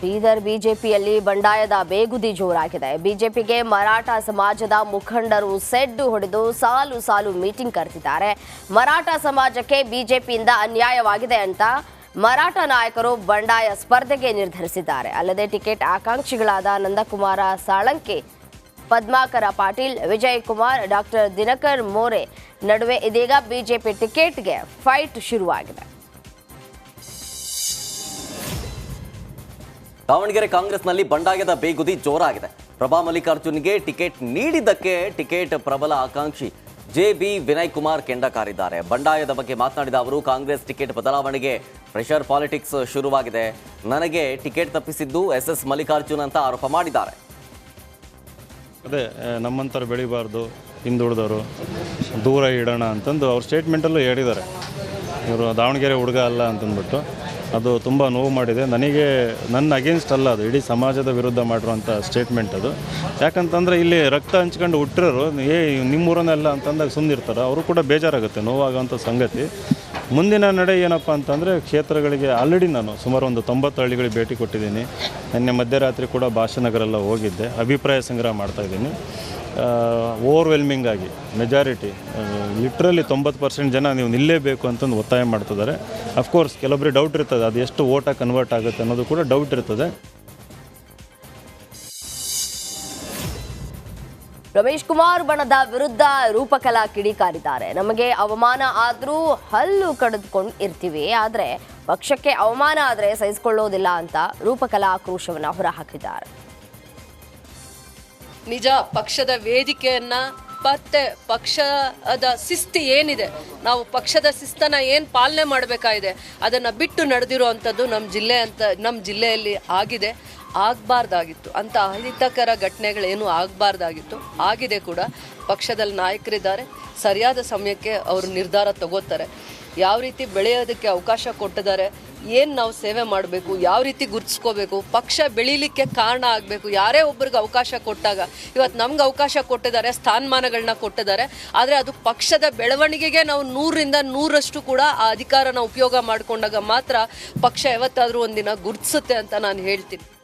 ಬೀದರ್ ಬಿಜೆಪಿಯಲ್ಲಿ ಬಂಡಾಯದ ಬೇಗುದಿ ಜೋರಾಗಿದೆ. ಬಿಜೆಪಿಗೆ ಮರಾಠ ಸಮಾಜದ ಮುಖಂಡರು ಸೆಡ್ಡು ಹೊಡೆದು ಸಾಲು ಸಾಲು ಮೀಟಿಂಗ್ ಕರೆದಿದ್ದಾರೆ. ಮರಾಠ ಸಮಾಜಕ್ಕೆ ಬಿಜೆಪಿಯಿಂದ ಅನ್ಯಾಯವಾಗಿದೆ ಅಂತ ಮರಾಠ ನಾಯಕರು ಬಂಡಾಯ ಸ್ಪರ್ಧೆಗೆ ನಿರ್ಧರಿಸಿದ್ದಾರೆ. ಅಲ್ಲದೆ ಟಿಕೆಟ್ ಆಕಾಂಕ್ಷಿಗಳಾದ ನಂದಕುಮಾರ ಸಾಳಂಕೆ, ಪದ್ಮಾಕರ ಪಾಟೀಲ್, ವಿಜಯ್ ಕುಮಾರ್, ಡಾಕ್ಟರ್ ದಿನಕರ್ ಮೋರೆ ನಡುವೆ ಇದೀಗ ಬಿಜೆಪಿ ಟಿಕೆಟ್ಗೆ ಫೈಟ್ ಶುರುವಾಗಿದೆ. ದಾವಣಗೆರೆ ಕಾಂಗ್ರೆಸ್ನಲ್ಲಿ ಬಂಡಾಯದ ಬೇಗುದಿ ಜೋರಾಗಿದೆ. ಪ್ರಭಾ ಮಲ್ಲಿಕಾರ್ಜುನ್ಗೆ ಟಿಕೆಟ್ ನೀಡಿದ್ದಕ್ಕೆ ಟಿಕೆಟ್ ಪ್ರಬಲ ಆಕಾಂಕ್ಷಿ. ಜೆ ಬಿ ವಿನಯ್ ಕುಮಾರ್ ಕೆಂಡ ಕಾರಿದ್ದಾರೆ ಬಂಡಾಯದ ಬಗ್ಗೆ ಮಾತನಾಡಿದ ಅವರು, ಕಾಂಗ್ರೆಸ್ ಟಿಕೆಟ್ ಬದಲಾವಣೆಗೆ ಪ್ರೆಷರ್ ಪಾಲಿಟಿಕ್ಸ್ ಶುರುವಾಗಿದೆ. ನನಗೆ ಟಿಕೆಟ್ ತಪ್ಪಿಸಿದ್ದು ಎಸ್ ಎಸ್ ಮಲ್ಲಿಕಾರ್ಜುನ್ ಅಂತ ಆರೋಪ ಮಾಡಿದ್ದಾರೆ. ಅದೇ ನಮ್ಮಂತರು ಬೆಳಿಬಾರ್ದು, ಹಿಂದುಳಿದವರು, ದೂರ ಇಡೋಣ ಅಂತಂದು ಅವ್ರ ಸ್ಟೇಟ್ಮೆಂಟಲ್ಲೂ ಹೇಳಿದ್ದಾರೆ. ಇವರು ದಾವಣಗೆರೆ ಹುಡುಗ ಅಲ್ಲ ಅಂತಂದ್ಬಿಟ್ಟು. ಅದು ತುಂಬ ನೋವು ಮಾಡಿದೆ. ನನಗೆ ನನ್ನ ಅಗೇನ್ಸ್ಟ್ ಅಲ್ಲ ಅದು. ಇಡೀ ಸಮಾಜದ ವಿರುದ್ಧ ಮಾಡಿರುವಂಥ ಸ್ಟೇಟ್ಮೆಂಟ್ ಅದು. ಯಾಕಂತಂದರೆ ಇಲ್ಲಿ ರಕ್ತ ಹಂಚ್ಕೊಂಡು ಹುಟ್ಟಿರೋರು, ಏ, ನಿಮ್ಮೂರನ್ನೆಲ್ಲ ಅಂತಂದಾಗ ಸುಮ್ಮನಿರ್ತಾರೆ ಅವರು ಕೂಡ ಬೇಜಾರಾಗುತ್ತೆ ನೋವಾಗುವಂಥ ಸಂಗತಿ. ಮುಂದಿನ ನಡೆ ಏನಪ್ಪ ಅಂತಂದರೆ ಕ್ಷೇತ್ರಗಳಿಗೆ ಆಲ್ರೆಡಿ ನಾನು ಸುಮಾರು ಒಂದು ತೊಂಬತ್ತು ಹಳ್ಳಿಗಳಿಗೆ ಭೇಟಿ ಕೊಟ್ಟಿದ್ದೀನಿ. ನಿನ್ನೆ ಮಧ್ಯರಾತ್ರಿ ಕೂಡ ಭಾಷನಗರೆಲ್ಲ ಹೋಗಿದ್ದೆ. ಅಭಿಪ್ರಾಯ ಸಂಗ್ರಹ ಮಾಡ್ತಾಯಿದ್ದೀನಿ ಓವರ್ವೆಲ್ಮಿಂಗ್ ಆಗಿ ಮೆಜಾರಿಟಿ ಲಿಟ್ರಲಿ ತೊಂಬತ್ತು ಪರ್ಸೆಂಟ್ ಜನ ನೀವು ನಿಲ್ಲೇಬೇಕು ಅಂತಂದು ಒತ್ತಾಯ ಮಾಡ್ತಿದ್ದಾರೆ. ಅಫ್ಕೋರ್ಸ್ ಕೆಲವೊಬ್ಬರಿಗೆ ಡೌಟ್ ಇರ್ತದೆ. ಅದು ಎಷ್ಟು ಓಟಾಗಿ ಕನ್ವರ್ಟ್ ಆಗುತ್ತೆ ಅನ್ನೋದು ಕೂಡ ಡೌಟ್ ಇರ್ತದೆ. ರಮೇಶ್ ಕುಮಾರ್ ಬಣದ ವಿರುದ್ಧ ರೂಪಕಲಾ ಕಿಡಿಕಾರಿದ್ದಾರೆ. ನಮಗೆ ಅವಮಾನ ಆದರೂ ಹಲ್ಲು ಕಡಿದುಕೊಂಡು ಇರ್ತೀವಿ. ಆದರೆ ಪಕ್ಷಕ್ಕೆ ಅವಮಾನ ಆದರೆ ಸಹಿಸಿಕೊಳ್ಳೋದಿಲ್ಲ ಅಂತ ರೂಪಕಲಾ ಆಕ್ರೋಶವನ್ನು ಹೊರಹಾಕಿದ್ದಾರೆ. ನಿಜ, ಪಕ್ಷದ ವೇದಿಕೆಯನ್ನ, ಮತ್ತೆ ಪಕ್ಷದ ಶಿಸ್ತು ಏನಿದೆ? ನಾವು ಪಕ್ಷದ ಶಿಸ್ತನ ಏನು ಪಾಲನೆ ಮಾಡಬೇಕಾಗಿದೆ? ಅದನ್ನು ಬಿಟ್ಟು ನಡೆದಿರೋ ಅಂಥದ್ದು ನಮ್ಮ ಜಿಲ್ಲೆ ಅಂತ ನಮ್ಮ ಜಿಲ್ಲೆಯಲ್ಲಿ ಆಗಿದೆ. ಆಗಬಾರ್ದಾಗಿತ್ತು. ಅಂತ ಅಹಿತಕರ ಘಟನೆಗಳೇನು ಆಗಬಾರ್ದಾಗಿತ್ತು. ಆಗಿದೆ ಕೂಡ. ಪಕ್ಷದಲ್ಲಿ ನಾಯಕರಿದ್ದಾರೆ. ಸರಿಯಾದ ಸಮಯಕ್ಕೆ ಅವರು ನಿರ್ಧಾರ ತಗೋತಾರೆ. ಯಾವ ರೀತಿ ಬೆಳೆಯೋದಕ್ಕೆ ಅವಕಾಶ ಕೊಟ್ಟಿದ್ದಾರೆ. ಏನು ನಾವು ಸೇವೆ ಮಾಡಬೇಕು. ಯಾವ ರೀತಿ ಗುರ್ತಿಸ್ಕೋಬೇಕು. ಪಕ್ಷ ಬೆಳೀಲಿಕ್ಕೆ ಕಾರಣ ಆಗಬೇಕು. ಯಾರೇ ಒಬ್ರಿಗೆ ಅವಕಾಶ ಕೊಟ್ಟಾಗ. ಇವತ್ತು ನಮ್ಗೆ ಅವಕಾಶ ಕೊಟ್ಟಿದ್ದಾರೆ. ಸ್ಥಾನಮಾನಗಳನ್ನ ಕೊಟ್ಟಿದ್ದಾರೆ. ಆದರೆ ಅದು ಪಕ್ಷದ ಬೆಳವಣಿಗೆಗೆ ನಾವು ನೂರರಿಂದ ನೂರಷ್ಟು ಕೂಡ ಆ ಅಧಿಕಾರನ ಉಪಯೋಗ ಮಾಡಿಕೊಂಡಾಗ ಮಾತ್ರ ಪಕ್ಷ ಯಾವತ್ತಾದರೂ ಒಂದಿನ ಗುರ್ತಿಸುತ್ತೆ ಅಂತ ನಾನು ಹೇಳ್ತೀನಿ.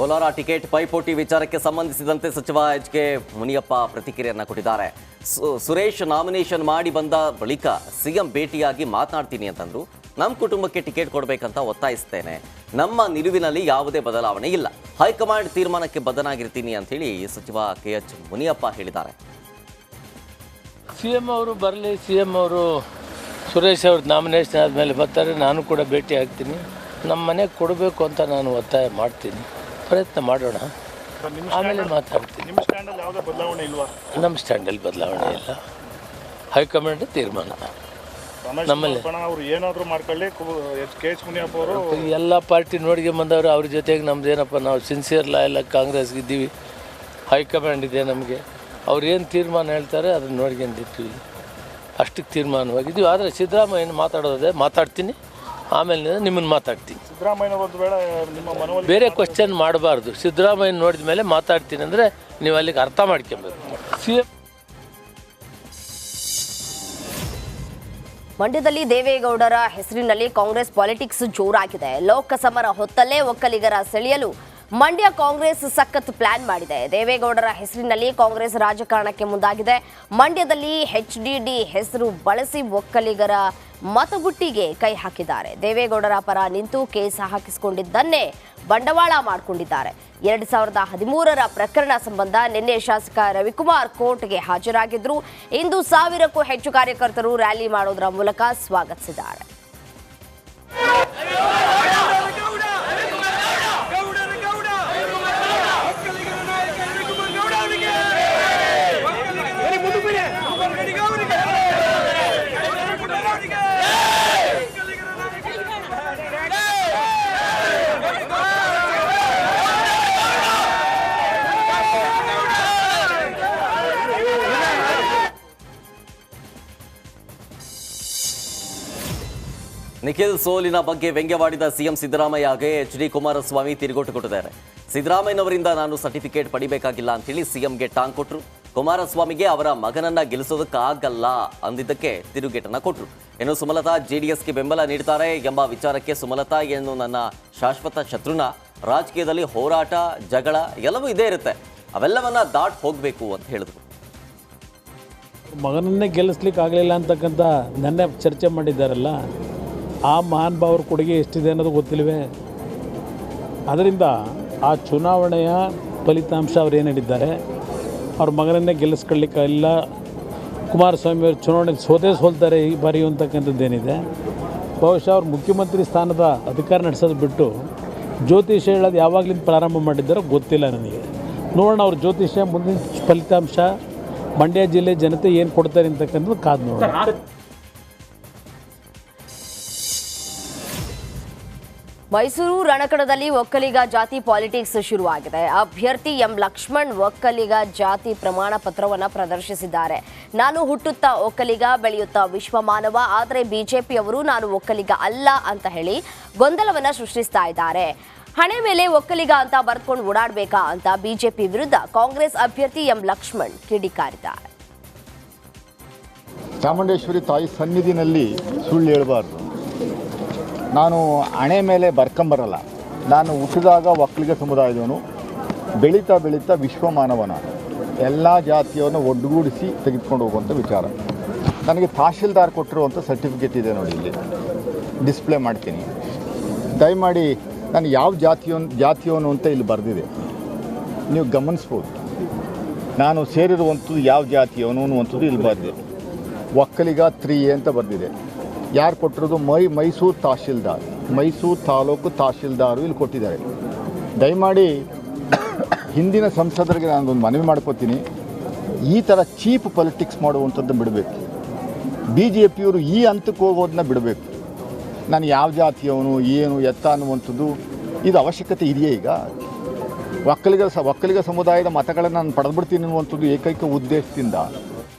ಕೋಲಾರ ಟಿಕೆಟ್ ಪೈಪೋಟಿ ವಿಚಾರಕ್ಕೆ ಸಂಬಂಧಿಸಿದಂತೆ ಸಚಿವ ಎಚ್ ಕೆ ಮುನಿಯಪ್ಪ ಪ್ರತಿಕ್ರಿಯೆಯನ್ನು ಕೊಟ್ಟಿದ್ದಾರೆ. ಸುರೇಶ್ ನಾಮಿನೇಷನ್ ಮಾಡಿ ಬಂದ ಬಳಿಕ ಸಿಎಂ ಭೇಟಿಯಾಗಿ ಮಾತನಾಡ್ತೀನಿ ಅಂತಂದ್ರು. ನಮ್ಮ ಕುಟುಂಬಕ್ಕೆ ಟಿಕೆಟ್ ಕೊಡಬೇಕಂತ ಒತ್ತಾಯಿಸ್ತೇನೆ. ನಮ್ಮ ನಿಲುವಿನಲ್ಲಿ ಯಾವುದೇ ಬದಲಾವಣೆ ಇಲ್ಲ. ಹೈಕಮಾಂಡ್ ತೀರ್ಮಾನಕ್ಕೆ ಬದನಾಗಿರ್ತೀನಿ ಅಂತ ಹೇಳಿ ಸಚಿವ ಕೆ ಎಚ್ ಮುನಿಯಪ್ಪ ಹೇಳಿದ್ದಾರೆ. ಸಿಎಂ ಅವರು ಬರಲಿ ಸಿ ಎಂ ಅವರು ಸುರೇಶ್ ಅವ್ರದ್ದು ನಾಮಿನೇಷನ್ ಆದಮೇಲೆ ಬರ್ತಾರೆ. ನಾನು ಕೂಡ ಭೇಟಿ ಆಗ್ತೀನಿ ನಮ್ಮ ಮನೆಗೆ ಕೊಡಬೇಕು ಅಂತ ನಾನು ಒತ್ತಾಯ ಮಾಡ್ತೀನಿ. ಪ್ರಯತ್ನ ಮಾಡೋಣ. ಆಮೇಲೆ ಮಾತಾಡ್ತೀನಿ. ನಿಮ್ಮ ಸ್ಟ್ಯಾಂಡಲ್ಲಿ ಯಾವುದೇ ಬದಲಾವಣೆ ಇಲ್ವಾ? ನಮ್ಮ ಸ್ಟ್ಯಾಂಡಲ್ಲಿ ಬದಲಾವಣೆ ಇಲ್ಲ. ಹೈಕಮಾಂಡ್ ತೀರ್ಮಾನ. ನಮ್ಮಲ್ಲಿ ಕಣ ಅವರು ಏನಾದರೂ ಮಾಡ್ಕೊಳ್ಳಿ. ಎಚ್ ಕೆ ಎಚ್ ಮುನಿಯಪ್ಪ ಅವರು ಎಲ್ಲ ಪಾರ್ಟಿ ನೋಡಿಗೆ ಬಂದವರು ಅವ್ರ ಜೊತೆಗೆ ನಮ್ದು ಏನಪ್ಪ ನಾವು ಸಿನ್ಸಿಯರ್ ಎಲ್ಲ ಕಾಂಗ್ರೆಸ್ಗೆ ಇದ್ದೀವಿ. ಹೈಕಮಾಂಡ್ ಇದೆ ನಮಗೆ. ಅವ್ರು ಏನು ತೀರ್ಮಾನ ಹೇಳ್ತಾರೆ ಅದನ್ನು ನೋಡ್ಕೊಂಡಿರ್ತೀವಿ ಅಷ್ಟಕ್ಕೆ ತೀರ್ಮಾನವಾಗಿದ್ದೀವಿ. ಆದರೆ ಸಿದ್ದರಾಮಯ್ಯನ ಮಾತಾಡೋದೇ ಮಾತಾಡ್ತೀನಿ. ಆಮೇಲೆ ನಿಮ್ಮನ್ನು ಮಾತಾಡ್ತೀನಿ. ವೇಳೆ ನಿಮ್ಮ ಬೇರೆ ಕ್ವಶನ್ ಮಾಡಬಾರ್ದು. ಸಿದ್ದರಾಮಯ್ಯ ನೋಡಿದ ಮೇಲೆ ಮಾತಾಡ್ತೀನಿ ಅಂದರೆ ನೀವು ಅಲ್ಲಿಗೆ ಅರ್ಥ ಮಾಡ್ಕೊಬೇಕು. ಸಿ ಎಂ ಮಂಡ್ಯದಲ್ಲಿ ದೇವೇಗೌಡರ ಹೆಸರಿನಲ್ಲಿ ಕಾಂಗ್ರೆಸ್ ಪಾಲಿಟಿಕ್ಸ್ ಜೋರಾಗಿದೆ. ಲೋಕಸಮರ ಹೊತ್ತಲ್ಲೇ ಒಕ್ಕಲಿಗರ ಸೆಳೆಯಲು ಮಂಡ್ಯ ಕಾಂಗ್ರೆಸ್ ಸಖತ್ ಪ್ಲಾನ್ ಮಾಡಿದೆ. ದೇವೇಗೌಡರ ಹೆಸರಿನಲ್ಲಿ ಕಾಂಗ್ರೆಸ್ ರಾಜಕಾರಣಕ್ಕೆ ಮುಂದಾಗಿದೆ. ಮಂಡ್ಯದಲ್ಲಿ ಹೆಚ್ ಹೆಸರು ಬಳಸಿ ಒಕ್ಕಲಿಗರ ಮತಬುಟ್ಟಿಗೆ ಕೈ ಹಾಕಿದ್ದಾರೆ. ದೇವೇಗೌಡರ ಪರ ನಿಂತು ಕೇಸ್ ಹಾಕಿಸಿಕೊಂಡಿದ್ದನ್ನೇ ಬಂಡವಾಳ ಮಾಡಿಕೊಂಡಿದ್ದಾರೆ. ಎರಡ್ ಸಾವಿರದ ಹದಿಮೂರರ ಪ್ರಕರಣ ಸಂಬಂಧ ನಿನ್ನೆ ಶಾಸಕ ರವಿಕುಮಾರ್ ಕೋರ್ಟ್ಗೆ ಹಾಜರಾಗಿದ್ರು. ಇಂದು ಸಾವಿರಕ್ಕೂ ಹೆಚ್ಚು ಕಾರ್ಯಕರ್ತರು ರ್ಯಾಲಿ ಮಾಡೋದರ ಮೂಲಕ ಸ್ವಾಗತಿಸಿದ್ದಾರೆ. ನಿಖಿಲ್ ಸೋಲಿನ ಬಗ್ಗೆ ವ್ಯಂಗ್ಯವಾಡಿದ ಸಿಎಂ ಸಿದ್ದರಾಮಯ್ಯಗೆ ಎಚ್ ಡಿ ಕುಮಾರಸ್ವಾಮಿ ತಿರುಗೋಟು ಕೊಟ್ಟಿದ್ದಾರೆ ಸಿದ್ದರಾಮಯ್ಯನವರಿಂದ ನಾನು ಸರ್ಟಿಫಿಕೇಟ್ ಪಡಿಬೇಕಾಗಿಲ್ಲ ಅಂತೇಳಿ ಸಿಎಂಗೆ ಟಾಂಗ್ ಕೊಟ್ಟರು ಕುಮಾರಸ್ವಾಮಿಗೆ ಅವರ ಮಗನನ್ನ ಗೆಲ್ಲಿಸೋದಕ್ಕಾಗಲ್ಲ ಅಂದಿದ್ದಕ್ಕೆ ತಿರುಗೇಟನ್ನ ಕೊಟ್ಟರು ಇನ್ನು ಸುಮಲತಾ ಜೆಡಿಎಸ್ಗೆ ಬೆಂಬಲ ನೀಡ್ತಾರೆ ಎಂಬ ವಿಚಾರಕ್ಕೆ ಸುಮಲತಾ ಏನು ನನ್ನ ಶಾಶ್ವತ ಶತ್ರುನ. ರಾಜಕೀಯದಲ್ಲಿ ಹೋರಾಟ, ಜಗಳ ಎಲ್ಲವೂ ಇದೇ ಇರುತ್ತೆ. ಅವೆಲ್ಲವನ್ನ ದಾಟ್ ಹೋಗಬೇಕು ಅಂತ ಹೇಳಿದ್ರು. ಮಗನನ್ನೇ ಗೆಲ್ಲಿಸ್ಲಿಕ್ಕೆ ಆಗಲಿಲ್ಲ ಅಂತಕ್ಕಂಥ ನೆನ್ನೆ ಚರ್ಚೆ ಮಾಡಿದ್ದಾರಲ್ಲ ಆ ಮಹಾನ್ ಭಾವರ ಕೊಡುಗೆ ಎಷ್ಟಿದೆ ಅನ್ನೋದು ಗೊತ್ತಿಲ್ವೇ? ಅದರಿಂದ ಆ ಚುನಾವಣೆಯ ಫಲಿತಾಂಶ ಅವ್ರು ಏನು ಹೇಳಿದ್ದಾರೆ? ಅವ್ರ ಮಗನನ್ನೇ ಗೆಲ್ಲಿಸ್ಕೊಳ್ಳಿಕ್ಕಿಲ್ಲ ಕುಮಾರಸ್ವಾಮಿ ಅವರು ಚುನಾವಣೆ ಸೋದೇ ಸೋಲ್ತಾರೆ ಈ ಬಾರಿ ಅಂತಕ್ಕಂಥದ್ದೇನಿದೆ ಬಹುಶಃ ಅವ್ರು ಮುಖ್ಯಮಂತ್ರಿ ಸ್ಥಾನದ ಅಧಿಕಾರ ನಡೆಸೋದು ಬಿಟ್ಟು ಜ್ಯೋತಿಷ್ಯ ಹೇಳೋದು ಯಾವಾಗಲಿಂದ ಪ್ರಾರಂಭ ಮಾಡಿದ್ದಾರೋ ಗೊತ್ತಿಲ್ಲ ನನಗೆ. ನೋಡೋಣ ಅವ್ರ ಜ್ಯೋತಿಷ್ಯ ಮುಂದಿನ ಫಲಿತಾಂಶ, ಮಂಡ್ಯ ಜಿಲ್ಲೆ ಜನತೆ ಏನು ಕೊಡ್ತಾರೆ ಅಂತಕ್ಕಂಥದ್ದು ಕಾದು ನೋಡೋಣ. ಮೈಸೂರು ರಣಕಡದಲ್ಲಿ ಒಕ್ಕಲಿಗ ಜಾತಿ ಪಾಲಿಟಿಕ್ಸ್ ಶುರುವಾಗಿದೆ. ಅಭ್ಯರ್ಥಿ ಎಂ ಲಕ್ಷ್ಮಣ್ ಒಕ್ಕಲಿಗ ಜಾತಿ ಪ್ರಮಾಣ ಪತ್ರವನ್ನು ಪ್ರದರ್ಶಿಸಿದ್ದಾರೆ. ನಾನು ಹುಟ್ಟುತ್ತಾ ಒಕ್ಕಲಿಗ, ಬೆಳೆಯುತ್ತಾ ವಿಶ್ವಮಾನವ, ಆದರೆ ಬಿಜೆಪಿಯವರು ನಾನು ಒಕ್ಕಲಿಗ ಅಲ್ಲ ಅಂತ ಹೇಳಿ ಗೊಂದಲವನ್ನು ಸೃಷ್ಟಿಸ್ತಾ ಇದ್ದಾರೆ. ಹಣೆ ಮೇಲೆ ಒಕ್ಕಲಿಗ ಅಂತ ಬರ್ಕೊಂಡು ಓಡಾಡಬೇಕಾ ಅಂತ ಬಿಜೆಪಿ ವಿರುದ್ಧ ಕಾಂಗ್ರೆಸ್ ಅಭ್ಯರ್ಥಿ ಎಂ ಲಕ್ಷ್ಮಣ್ ಕಿಡಿಕಾರಿದ್ದಾರೆ. ಚಾಮುಂಡೇಶ್ವರಿ ತಾಯಿ ಸನ್ನಿಧಿನಲ್ಲಿ ಸುಳ್ಳು ಹೇಳಬಾರ್ದು. ನಾನು ಹಣೆ ಮೇಲೆ ಬರ್ಕೊಂಬರಲ್ಲ. ನಾನು ಹುಟ್ಟಿದಾಗ ಒಕ್ಕಲಿಗ ಸಮುದಾಯದವನು, ಬೆಳೀತಾ ಬೆಳೀತಾ ವಿಶ್ವಮಾನವನ. ಎಲ್ಲ ಜಾತಿಯನ್ನು ಒಡ್ಡುಗೂಡಿಸಿ ತೆಗೆದುಕೊಂಡು ಹೋಗುವಂಥ ವಿಚಾರ. ನನಗೆ ತಹಶೀಲ್ದಾರ್ ಕೊಟ್ಟಿರುವಂಥ ಸರ್ಟಿಫಿಕೇಟ್ ಇದೆ ನೋಡಿ ಇಲ್ಲಿ. ಡಿಸ್ಪ್ಲೇ ಮಾಡ್ತೀನಿ. ದಯಮಾಡಿ ನಾನು ಯಾವ ಜಾತಿಯವನು ಜಾತಿಯವನು ಅಂತ ಇಲ್ಲಿ ಬರೆದಿದೆ. ನೀವು ಗಮನಿಸ್ಬೋದು. ನಾನು ಸೇರಿರುವಂಥದ್ದು ಯಾವ ಜಾತಿಯವನು ಅನ್ನುವಂಥದ್ದು ಇಲ್ಲಿ ಬರೆದಿದೆ. ಒಕ್ಕಲಿಗ ತ್ರೀ ಅಂತ ಬರೆದಿದೆ. ಯಾರು ಕೊಟ್ಟಿರೋದು? ಮೈ ಮೈಸೂರು ತಹಶೀಲ್ದಾರ್. ಮೈಸೂರು ತಾಲೂಕು ತಹಶೀಲ್ದಾರು ಇಲ್ಲಿ ಕೊಟ್ಟಿದ್ದಾರೆ. ದಯಮಾಡಿ ಹಿಂದಿನ ಸಂಸದರಿಗೆ ನಾನೊಂದು ಮನವಿ ಮಾಡ್ಕೋತೀನಿ. ಈ ಥರ ಚೀಪ್ ಪೊಲಿಟಿಕ್ಸ್ ಮಾಡುವಂಥದ್ದನ್ನು ಬಿಡಬೇಕು. ಬಿ ಜೆ ಪಿಯವರು ಈ ಹಂತಕ್ಕೆ ಹೋಗೋದನ್ನ ಬಿಡಬೇಕು. ನಾನು ಯಾವ ಜಾತಿಯವನು, ಏನು, ಎತ್ತ ಅನ್ನುವಂಥದ್ದು ಇದು ಅವಶ್ಯಕತೆ ಇದೆಯೇ ಈಗ? ಒಕ್ಕಲಿಗ ಸ ಒಕ್ಕಲಿಗ ಸಮುದಾಯದ ಮತಗಳನ್ನು ನಾನು ಪಡೆದ್ಬಿಡ್ತೀನಿ ಅನ್ನುವಂಥದ್ದು ಏಕೈಕ ಉದ್ದೇಶದಿಂದ